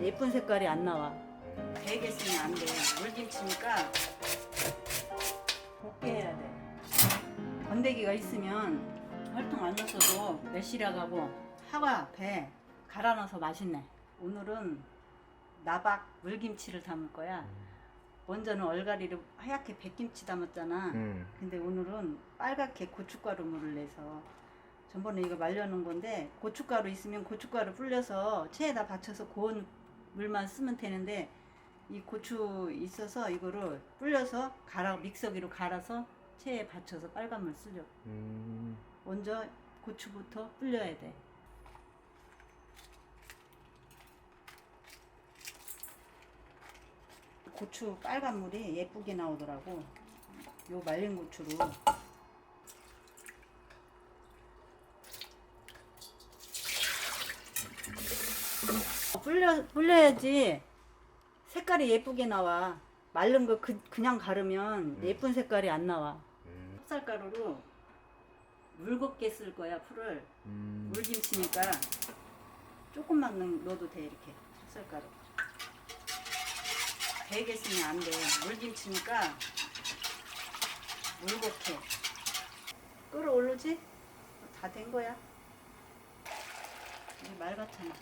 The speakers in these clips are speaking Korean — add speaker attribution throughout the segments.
Speaker 1: 예쁜 색깔이 안 나와. 베개 쓰면 안 돼. 물김치니까 곱게 해야 돼. 건더기가 있으면 설탕 안 넣어서도 매실하고 사과, 배 갈아 넣어서 맛있네. 오늘은 나박 물김치를 담을 거야. 먼저는 얼갈이를 하얗게 백김치 담았잖아.
Speaker 2: 음.
Speaker 1: 근데 오늘은 빨갛게 고춧가루 물을 내서 전번에 이거 말려놓은 건데 고춧가루 있으면 고춧가루 불려서 체에다 받쳐서 고운 물만 쓰면 되는데 이 고추 있어서 이거를 불려서 갈아 믹서기로 갈아서 체에 받쳐서 빨간 물 쓰려고
Speaker 2: 음.
Speaker 1: 먼저 고추부터 불려야 돼. 고추 빨간 물이 예쁘게 나오더라고. 요 말린 고추로 불려 불려야지 색깔이 예쁘게 나와. 마른 거 그, 그냥 가르면
Speaker 2: 음.
Speaker 1: 예쁜 색깔이 안 나와.
Speaker 2: 음.
Speaker 1: 찹쌀가루로 물곱게 쓸 거야 풀을.
Speaker 2: 음.
Speaker 1: 물김치니까 조금만 넣- 넣어도 돼 이렇게 찹쌀가루. 베개 쓰면 안 돼. 물김치니까 물곱게. 끓어오르지? 다 된 거야. 이게 맑았잖아.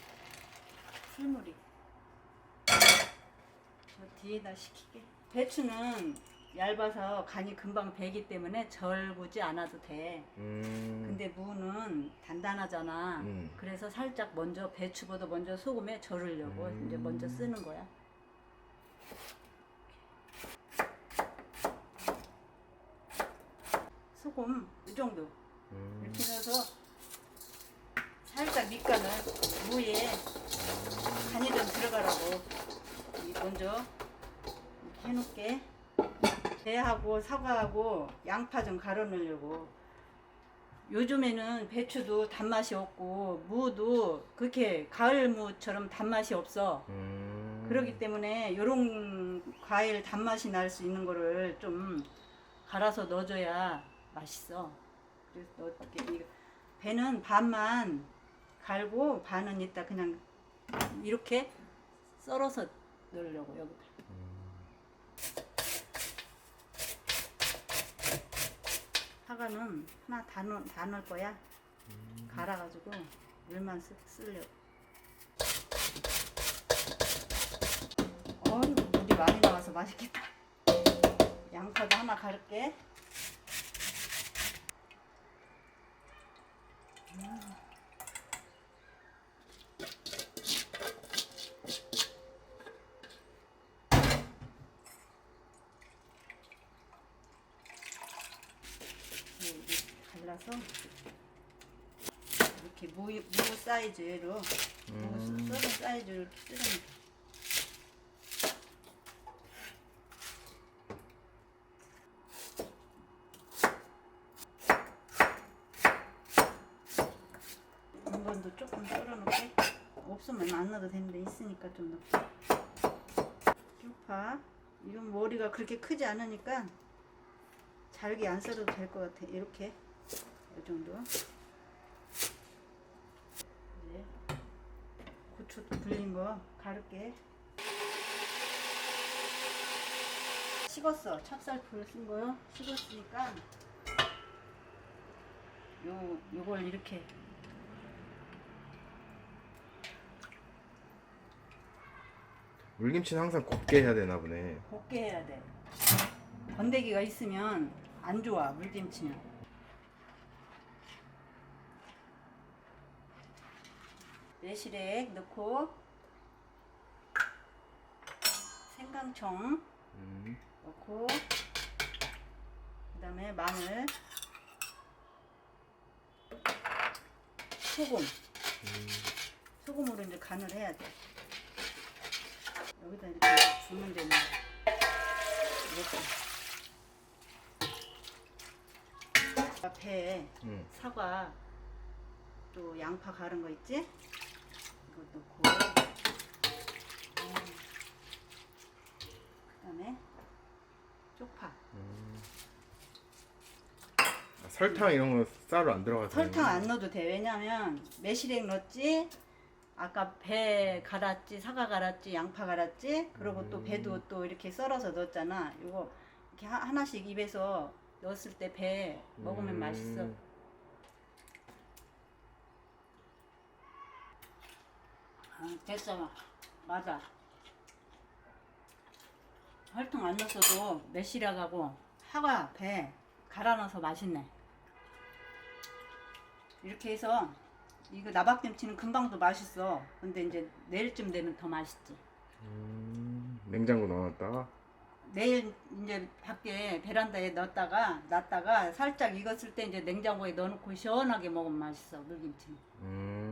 Speaker 1: 풀물이. 저 뒤에다 식히게. 배추는 얇아서 간이 금방 배기 때문에 절구지 않아도 돼.
Speaker 2: 음.
Speaker 1: 근데 무는 단단하잖아.
Speaker 2: 음.
Speaker 1: 그래서 살짝 먼저 배추보다 먼저 소금에 절으려고
Speaker 2: 음.
Speaker 1: 이제 먼저 쓰는 거야. 소금 이 정도
Speaker 2: 음.
Speaker 1: 이렇게 넣어서 살짝 밑간을 무에 간이 좀 들어가라고 이 먼저 이렇게 해놓게 배하고 사과하고 양파 좀 갈아 넣으려고 요즘에는 배추도 단맛이 없고 무도 그렇게 가을 무처럼 단맛이 없어
Speaker 2: 음.
Speaker 1: 그렇기 때문에 요런 과일 단맛이 날 수 있는 거를 좀 갈아서 넣어줘야 맛있어. 그래서 어떻게 이 배는 반만 갈고 반은 이따 그냥 이렇게 썰어서 넣으려고 여기다. 사과는 하나 다, 넣, 다 넣을 거야. 갈아가지고 물만 쓰, 쓰려고. 어이 물이 많이 나와서 맛있겠다. 양파도 하나 갈을게. 음. 이렇게 갈라서 이렇게 무, 무 사이즈로 무
Speaker 2: 음.
Speaker 1: 썰은 사이즈로 이렇게 쓰는 이번도 조금 썰어놓게 없으면 안 넣어도 되는데 있으니까 좀 넣게 쪽파. 이건 머리가 그렇게 크지 않으니까 잘게 안 썰어도 될 것 같아. 이렇게 이 정도 이제 고추 불린 거 가를게 식었어 찹쌀풀 쓴 거요 식었으니까 요 요걸 이렇게
Speaker 2: 물김치는 항상 곱게 해야 되나 보네.
Speaker 1: 곱게 해야 돼. 건더기가 있으면 안 좋아 물김치는. 매실액 넣고 생강청
Speaker 2: 음.
Speaker 1: 넣고 그 다음에 마늘 소금 소금으로 이제 간을 해야 돼. 여기다 이렇게 주면 되는 이렇게 앞에
Speaker 2: 음.
Speaker 1: 사과 또 양파 갈은 거 있지? 이거 넣고 음. 그다음에 쪽파
Speaker 2: 아, 설탕 이런 거 쌀로 안 들어가서.
Speaker 1: 설탕 안 넣어도 돼 왜냐면 매실액 넣었지 아까 배 갈았지, 사과 갈았지, 양파 갈았지. 그리고 또
Speaker 2: 음.
Speaker 1: 배도 또 이렇게 썰어서 넣었잖아. 이거 이렇게 하- 하나씩 입에서 넣었을 때 배 먹으면
Speaker 2: 음.
Speaker 1: 맛있어. 아, 됐어. 맞아. 설탕 안 넣었어도 매실하고 사과, 배 갈아 넣어서 맛있네. 이렇게 해서 이거 나박김치는 금방도 맛있어. 근데 이제 내일쯤 되면 더 맛있지.
Speaker 2: 음, 냉장고 넣어놨다가
Speaker 1: 내일 이제 밖에 베란다에 넣었다가 놨다가 살짝 익었을 때 이제 냉장고에 넣어놓고 시원하게 먹으면 맛있어 물김치는.
Speaker 2: 음.